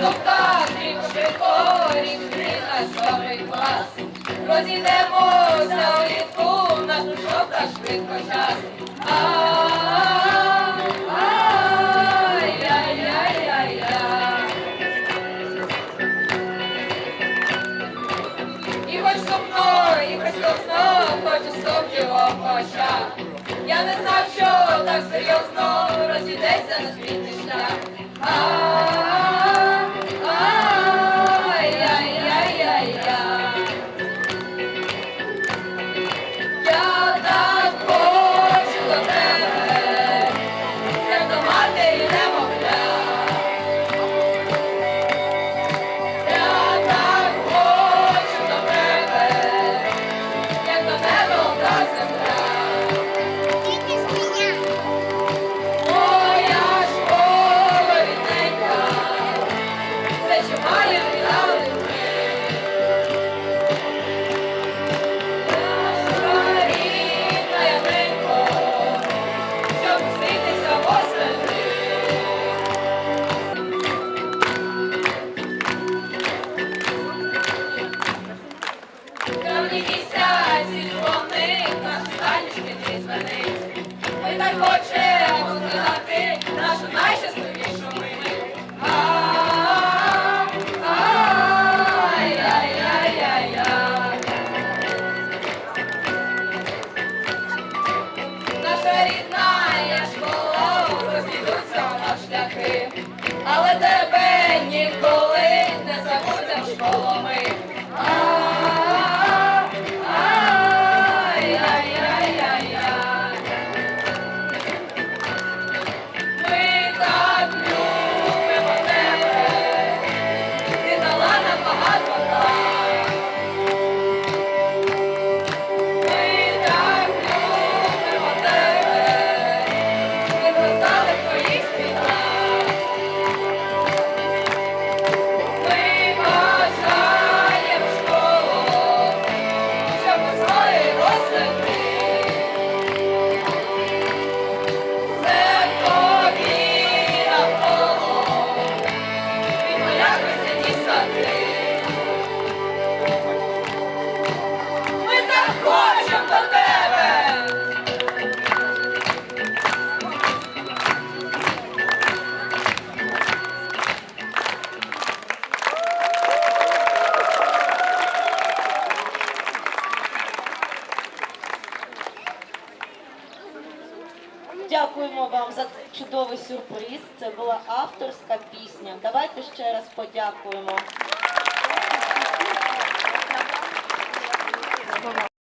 Коханих ще корінки на сьомий клас, розійдемося олітку на щоб та швидко час. І хоч сумно, і хоч ковсно, хоч. Я не знав, що так серйозно розійдеться на світ. doesn't так хочемо згадати нашу найщасливішу мить. Наша рідна школа, розійдуться у нас шляхи, але Дякуємо вам за чудовий сюрприз. Це була авторська пісня. Давайте ще раз подякуємо.